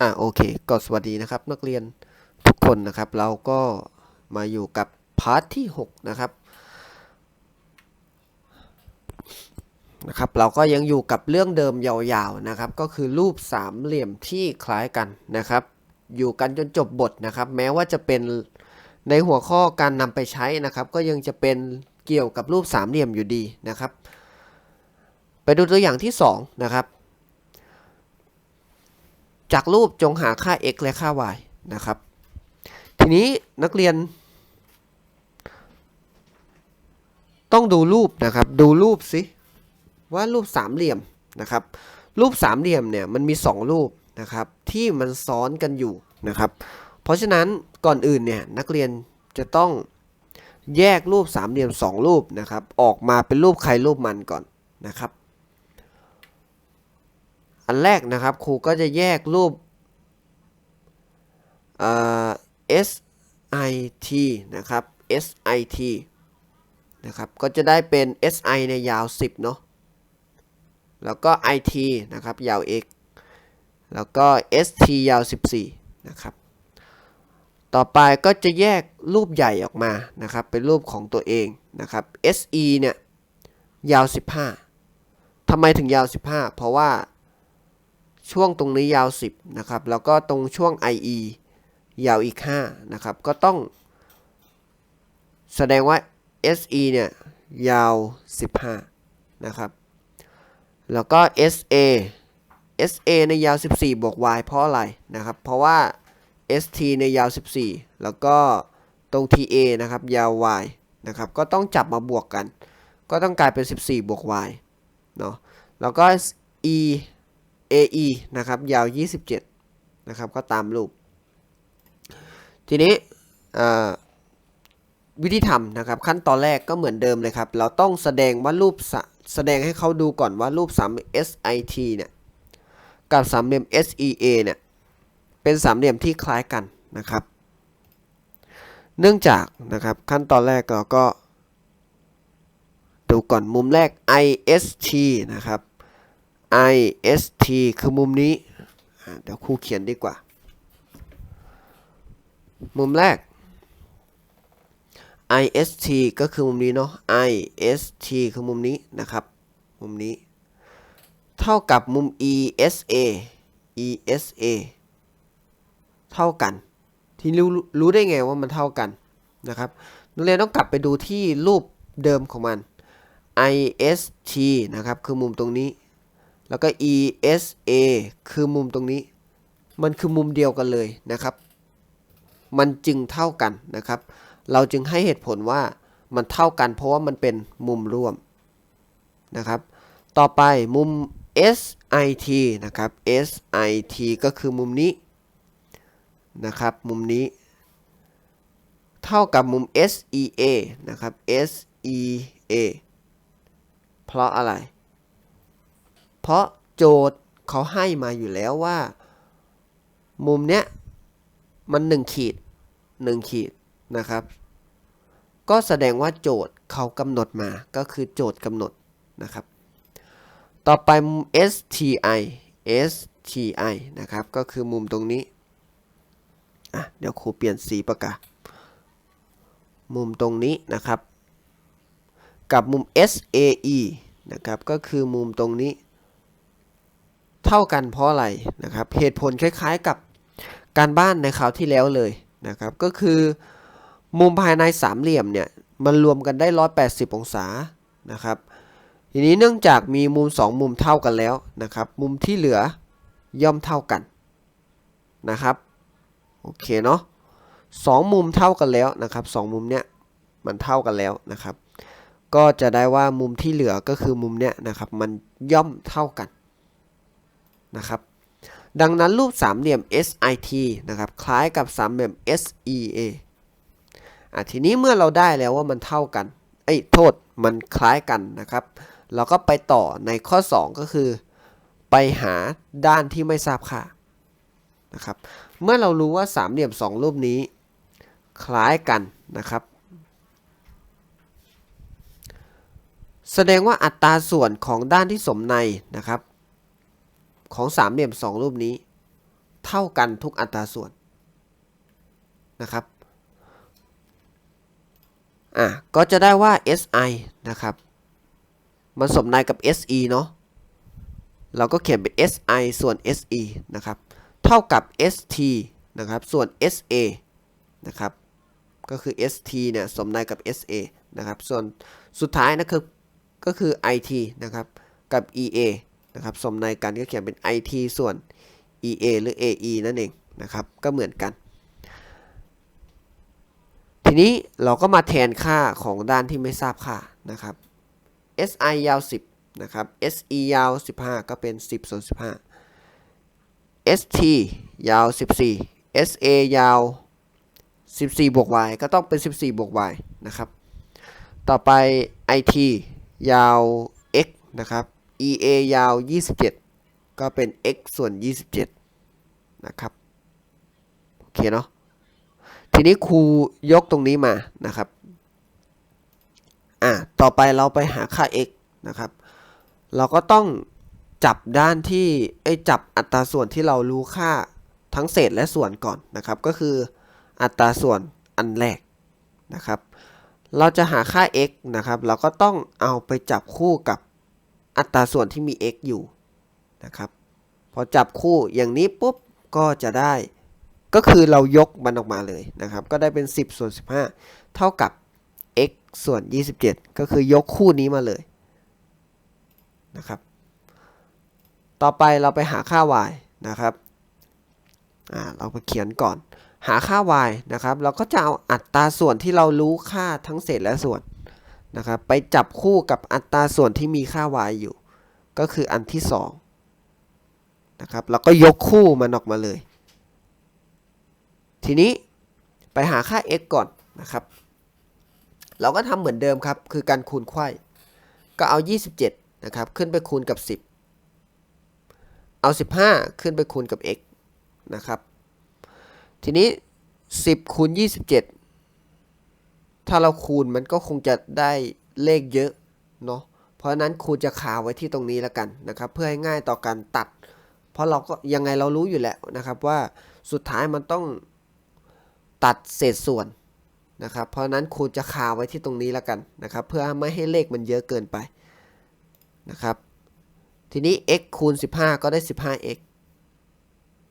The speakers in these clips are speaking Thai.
อะโอเคก็สวัสดีนะครับนักเรียนทุกคนนะครับ เราก็มาอยู่กับพาร์ทที่ 6 นะครับนะครับเราก็ยังอยู่กับเรื่องเดิมยาวๆนะครับ ก็คือรูปสามเหลี่ยมที่คล้ายกันนะครับ อยู่กันจนจบบทนะครับ แม้ว่าจะเป็นในหัวข้อการนำไปใช้นะครับ ก็ยังจะเป็นเกี่ยวกับรูปสามเหลี่ยมอยู่ดีนะครับ ไปดูตัวอย่างที่2นะครับ จากรูปจงหาค่า x และค่า y นะครับ ทีนี้นักเรียน ต้องดูรูปนะครับ ดูรูปสิว่ารูปสามเหลี่ยมนะครับ รูปสามเหลี่ยมเนี่ยมันมี 2 รูปนะครับ ที่มันซ้อนกันอยู่นะครับ เพราะฉะนั้นก่อนอื่นเนี่ยนักเรียนจะต้องแยกรูปสามเหลี่ยม 2 รูปนะครับ ออกมาเป็นรูปใครรูปมันก่อนนะครับ อันแรกนะครับครูก็จะแยกรูป SIT นะครับ SIT นะครับ ก็จะได้เป็น SI ในยยาว 10 เนาะ แล้วก็ IT นะครับ ยาว x แล้วก็ ST ยาว 14 นะครับ ต่อไปก็จะแยกรูปใหญ่ออกมานะครับ เป็นรูปของตัวเองนะครับ SE เนี่ย ยาว 15ทำไมถึงยาว 15 เพราะว่า ช่วงตรงนี้ยาว 10นะครับแล้วก็ตรงช่วง IE ยาวอีก5นะครับก็ต้อง แสดงว่า SE เนี่ยยาว 15นะครับแล้วก็ SA SA ในยาว 14 บวก Y เพราะอะไรนะครับ เพราะว่า ST ในยาว 14 แล้วก็ตรง TA นะครับยาว Y นะครับ ก็ต้องจับมาบวกกัน ก็ต้องกลายเป็น 14 บวก Y เนาะ แล้วก็ E AE นะครับ ยาว 27 นะครับ ก็ตามรูป ทีนี้วิธีทำนะครับ ขั้นตอนแรกก็เหมือนเดิมเลยครับ เราต้องแสดงว่ารูปแสดงให้เขาดูก่อนว่ารูปสามเหลี่ยม SIT เนี่ยกับสามเหลี่ยม SEA เนี่ยเป็นสามเหลี่ยมที่คล้ายกันนะครับ เนื่องจากนะครับขั้นตอนแรกเราก็ ดูก่อนมุมแรก IST นะครับ IST คือมุมนี้ เดี๋ยวครูเขียนดีกว่า มุมแรก IST ก็คือมุมนี้เนาะ IST คือมุมนี้นะครับ มุมนี้ เท่ากับมุม ESA ESA เท่ากัน ที่รู้รู้ได้ไงว่ามันเท่ากันนะครับนักเรียนต้องกลับไปดูที่รูปเดิมของมัน IST นะครับ คือมุมตรงนี้ แล้วก็ ESA คือมุมตรงนี้ มันคือมุมเดียวกันเลยนะครับ มันจึงเท่ากันนะครับ เราจึงให้เหตุผลว่ามันเท่ากันเพราะว่ามันเป็นมุมร่วมนะครับ ต่อไปมุม SIT นะครับ SIT ก็คือมุมนี้นะครับ มุมนี้ เท่ากับมุม SEA นะครับ SEA เพราะอะไร ราะโจทย์เขาให้มาอยู่แล้วว่า มุมเนี้ยมัน 1 ขีด 1 ขีดนะครับ ก็แสดงว่าโจทย์เขากำหนดมาก็คือโจทย์กำหนดนะครับ ต่อไปมุม STI STI นะครับ ก็คือมุมตรงนี้อะเดี๋ยวครูเปลี่ยนสีปากกามุมตรงนี้นะครับ กับมุม SAE นะครับ ก็คือมุมตรงนี้ เท่ากันเพราะอะไรนะครับ เหตุผลคล้ายๆกับการบ้านในคราวที่แล้วเลยนะครับ ก็คือมุมภายในสามเหลี่ยมเนี่ยมันรวมกันได้ 180 องศานะครับ ทีนี้เนื่องจากมีมุม 2 มุมเท่ากันแล้วนะครับ มุมที่เหลือย่อมเท่ากันนะครับ โอเคเนาะสองมุมเท่ากันแล้วนะครับสองมุมเนี้ยมันเท่ากันแล้วนะครับ ก็จะได้ว่ามุมที่เหลือก็คือมุมเนี้ยนะครับ มันย่อมเท่ากัน นะครับดังนั้นรูปสามเหลี่ยม SIT นะครับคล้ายกับสามเหลี่ยม SEA อะทีนี้เมื่อเราได้แล้วว่ามันเท่ากันไอ้โทษมันคล้ายกันนะครับ เราก็ไปต่อในข้อ 2 ก็คือ ไปหาด้านที่ไม่ทราบค่านะครับเมื่อเรารู้ว่าสามเหลี่ยมสองรูปนี้ คล้ายกันนะครับ แสดงว่าอัตราส่วนของด้านที่สมในนะครับ ของสามเหลี่ยมสองรูปนี้ เท่ากันทุกอัตราส่วนนะครับ อะ ก็จะได้ว่า SI นะครับ มันสมนายกับ SE เนาะ เราก็เขียนเป็น SI ส่วน SE นะครับ เท่ากับ ST นะครับ ส่วน SA นะครับ ก็คือ ST เนี่ยสมนายกับ SA นะครับ ส่วนสุดท้ายนะคือก็คือ IT นะครับ กับ EA นะครับสมนายกันก็เขียนเป็น IT ส่วน EA หรือ AE นั่นเองนะครับ ก็เหมือนกัน ทีนี้เราก็มาแทนค่าของด้านที่ไม่ทราบค่านะครับ SI ยาว 10 นะครับ SE ยาว 15 ก็เป็น 10ส่วน15 ST ยาว 14 SA ยาว 14 บวก y ก็ต้องเป็น 14 บวก y นะครับ ต่อไป IT ยาว x นะครับ EA ยาว 27 ก็เป็น x ส่วน 27 นะครับ โอเคเนาะ ทีนี้ครูยกตรงนี้มานะครับ อะ ต่อไปเราไปหาค่า x นะครับ เราก็ต้องจับด้านที่ไอ้จับอัตราส่วนที่เรารู้ค่าทั้งเศษและส่วนก่อนนะครับ ก็คืออัตราส่วนอันแรกนะครับ เราจะหาค่า x นะครับ เราก็ต้องเอาไปจับคู่กับ อัตราส่วนที่มี x อยู่นะครับ พอจับคู่อย่างนี้ปุ๊บก็จะได้ ก็คือเรายกมันออกมาเลยนะครับ ก็ได้เป็น 10 ส่วน 15 เท่ากับ x ส่วน 27 ก็คือยกคู่นี้มาเลยนะครับ ต่อไปเราไปหาค่า y นะครับอ่าเราไปเขียนก่อน หาค่า y นะครับ เราก็จะเอาอัตราส่วนที่เรารู้ค่าทั้งเศษและส่วน นะครับไปจับคู่กับอัตราส่วนที่มีค่า y อยู่ ก็คืออันที่2นะครับแล้วก็ยกคู่มันออกมาเลย ทีนี้ไปหาค่า x ก่อนนะครับ เราก็ทำเหมือนเดิมครับ คือการคูณไขว้ก็เอา 27นะครับขึ้นไปคูณกับ 10 เอา 15 ขึ้นไปคูณกับ x นะครับ ทีนี้ 10คูณ27 ถ้าเราคูณมันก็คงจะได้เลขเยอะเนาะเพราะนั้นครูจะคาไว้ที่ตรงนี้แล้วกันนะครับ เพื่อให้ง่ายต่อการตัด เพราะเราก็ยังไงเรารู้อยู่แล้วนะครับว่าสุดท้ายมันต้องตัดเศษส่วนนะครับ เพราะนั้นครูจะคาไว้ที่ตรงนี้แล้วกันนะครับ เพื่อไม่ให้เลขมันเยอะเกินไปนะครับ ทีนี้ x คูณ 15 ก็ได้ 15x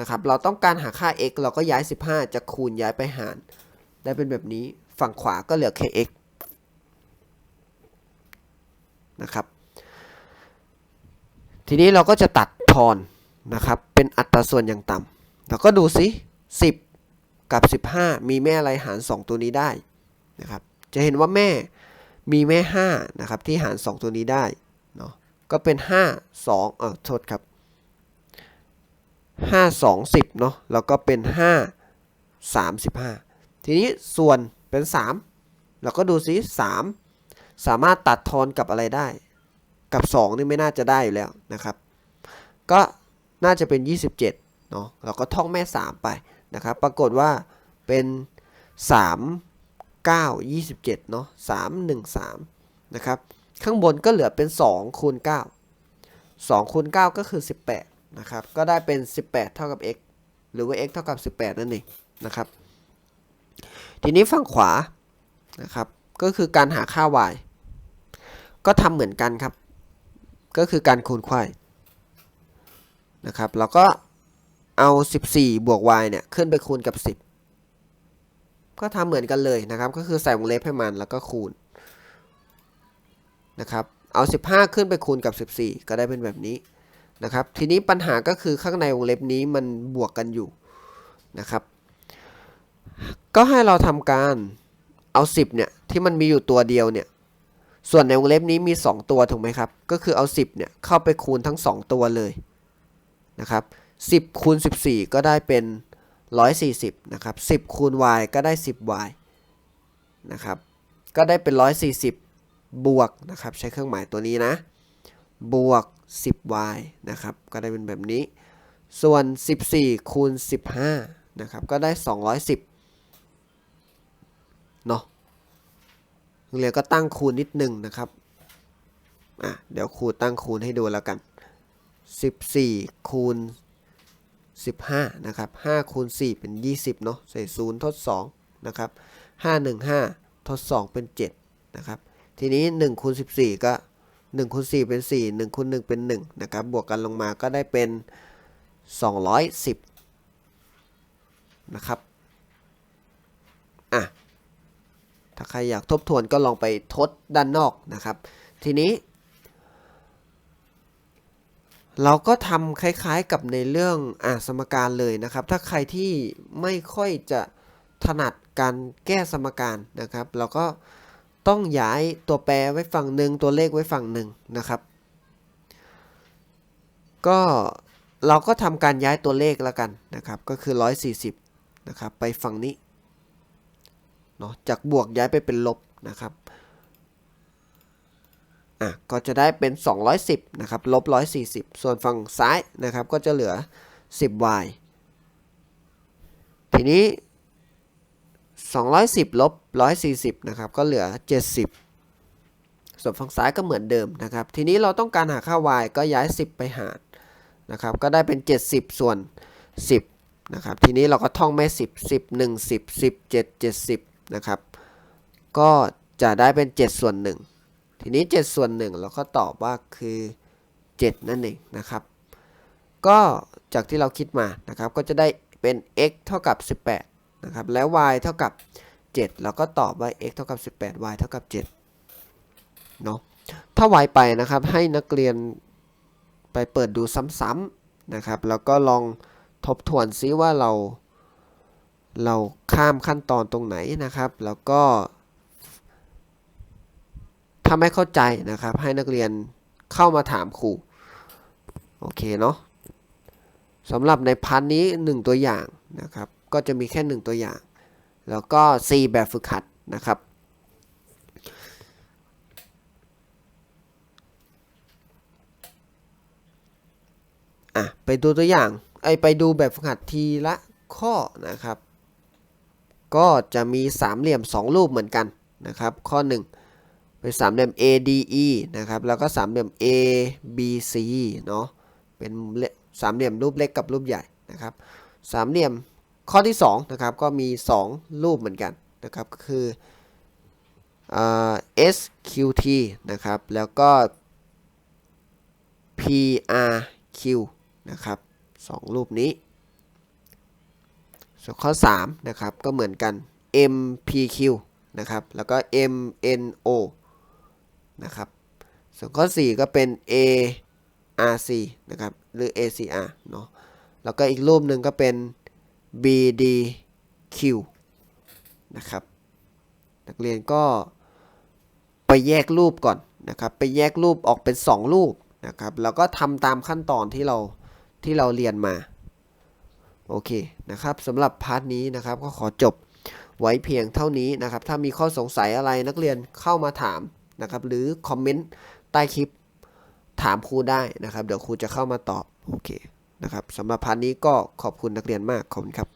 นะครับ เราต้องการหาค่า x เราก็ย้าย 15จากคูณย้ายไปหาร ได้เป็นแบบนี้ ฝั่งขวาก็เหลือแค่ x นะครับ ทีนี้เราก็จะตัดทอนนะครับ เป็นอัตราส่วนอย่างต่ำเราก็ดูสิ 10 กับ 15 มีแม่อะไรหาร 2 ตัวนี้ได้นะครับ จะเห็นว่าแม่มีแม่5นะครับที่หาร 2 ตัวนี้ได้เนาะ ก็เป็น 5 2เออโทษครับ 5 2 10เนาะ แล้วก็เป็น 5 35 ทีนี้ส่วน เป็น 3 เราก็ดูซิ3สามารถตัดทอนกับอะไรได้ กับ 2 นี่ไม่น่าจะได้อยู่แล้วนะครับ ก็น่าจะเป็น 27เนาะเราก็ท่องแม่ 3 ไปนะครับ ปรากฏว่าเป็น 3 9 27เนาะ3 1 3นะครับข้างบนก็เหลือเป็น 2 คูณ 9 2 คูณ 9 ก็คือ 18 นะครับ ก็ได้เป็น 18 เท่ากับ x หรือว่า x เท่ากับ 18 นั่นเองนะครับ ทีนี้ฝั่งขวานะครับก็คือการหาค่า y ก็ทำเหมือนกันครับ ก็คือการคูณไขว้นะครับแล้วก็เอา 14 บวก y เนี่ยขึ้นไปคูณกับ 10 ก็ทำเหมือนกันเลยนะครับ ก็คือใส่วงเล็บให้มันแล้วก็คูณนะครับเอา 15 ขึ้นไปคูณกับ 14 ก็ได้เป็นแบบนี้นะครับ ทีนี้ปัญหาก็คือข้างในวงเล็บนี้มันบวกกันอยู่นะครับ ก็ให้เราทำการเอา 10 เนี่ย ที่มันมีอยู่ตัวเดียวเนี่ย ส่วนในวงเล็บนี้มี 2 ตัวถูกไหมครับ ก็คือเอา 10 เนี่ย เข้าไปคูณทั้ง 2 ตัวเลยนะครับ 10 คูณ 14 ก็ได้เป็น 140 นะครับ 10 คูณ y ก็ได้ 10y นะครับ ก็ได้เป็น 140 บวกนะครับ ใช้เครื่องหมายตัวนี้นะ บวก 10y นะครับ ก็ได้เป็นแบบนี้ ส่วน 14 คูณ 15 นะครับ ก็ได้ 210 เนาะเรียนก็ตั้งคูณนิดหนึ่งนะครับอะเดี๋ยวครูตั้งคูณให้ดูแล้วกัน 14 คูณ 15 นะครับ 5 คูณ 4 เป็น 20 เนาะใส่ 0 ทด 2 นะครับ 515 ทด 2 เป็น 7 นะครับ ทีนี้ 1 คูณ 14 ก็ 1 คูณ 4 เป็น 4 1 คูณ 1 เป็น 1 นะครับ บวกกันลงมาก็ได้เป็น 210 นะครับ อะ ถ้าใครอยากทบทวนก็ลองไปทดด้านนอกนะครับ ทีนี้ เราก็ทำคล้ายๆกับในเรื่องอะสมการเลยนะครับ ถ้าใครที่ไม่ค่อยจะถนัดการแก้สมการนะครับ เราก็ต้องย้ายตัวแปรไว้ฝั่งหนึ่งตัวเลขไว้ฝั่งหนึ่งนะครับ ก็เราก็ทำการย้ายตัวเลขแล้วกันนะครับ ก็คือ 140นะครับไปฝั่งนี้ เนาะจากบวกย้ายไปเป็นลบนะครับอะก็จะได้เป็น 210นะครับลบ140 ส่วนฝั่งซ้ายนะครับก็จะเหลือ 10y ทีนี้ 210ลบ140นะครับก็เหลือ 70 ส่วนฝั่งซ้ายก็เหมือนเดิมนะครับ ทีนี้เราต้องการหาค่า y ก็ย้าย 10 ไปหารนะครับก็ได้เป็น 70 ส่วน 10นะครับทีนี้เราก็ท่องแม่ 10 10 1 10 10 7 70 นะครับ ก็จะได้เป็น 7 ส่วน 1 ทีนี้ 7 ส่วน 1 เราก็ตอบว่าคือ 7 นั่นเองนะครับ ก็จากที่เราคิดมานะครับ ก็จะได้เป็น x เท่ากับ 18 นะครับ แล้ว y เท่ากับ 7 เราก็ตอบว่า x เท่ากับ 18 y เท่ากับ 7 เนาะถ้า y ไปนะครับ ให้นักเรียนไปเปิดดูซ้ำๆนะครับ แล้วก็ลองทบทวนซิว่าเรา เราข้ามขั้นตอนตรงไหนนะครับ แล้วก็ถ้าไม่เข้าใจนะครับ ให้นักเรียนเข้ามาถามครู โอเคเนาะสำหรับในพันนี้ 1 ตัวอย่างนะครับ ก็จะมีแค่ 1 ตัวอย่าง แล้วก็ 4 แบบฝึกหัดนะครับ อะ ไปดูตัวอย่าง ไอไปดูแบบฝึกหัดทีละข้อนะครับ ก็จะมีสามเหลี่ยม 2 รูปเหมือนกันนะครับ ข้อ 1 เป็นสามเหลี่ยม ADE นะครับ แล้วก็สามเหลี่ยม ABC เนาะ เป็นสามเหลี่ยมรูปเล็กกับรูปใหญ่นะครับ สามเหลี่ยมข้อที่2นะครับ ก็มี 2 รูปเหมือนกันนะครับ ก็คือ SQT นะครับ แล้วก็ PRQ นะครับสองรูปนี้ ส่วนข้อ 3 นะครับ ก็เหมือนกัน MPQ นะครับ แล้วก็ MNO นะครับ ส่วนข้อ 4 ก็เป็น ARC นะครับ หรือ ACR เนาะ แล้วก็อีกรูปหนึ่งก็เป็น BDQ นะครับ นักเรียนก็ไปแยกรูปก่อนนะครับ ไปแยกรูปออกเป็น 2 รูปนะครับ แล้วก็ทำตามขั้นตอนที่เราที่เราเรียนมา โอเคนะครับสำหรับพาร์ทนี้นะครับก็ขอจบไว้เพียงเท่านี้นะครับ ถ้ามีข้อสงสัยอะไรนักเรียนเข้ามาถามนะครับ หรือคอมเมนต์ใต้คลิปถามครูได้นะครับ เดี๋ยวครูจะเข้ามาตอบ โอเคนะครับสำหรับพาร์ทนี้ก็ขอบคุณนักเรียนมากขอบคุณครับ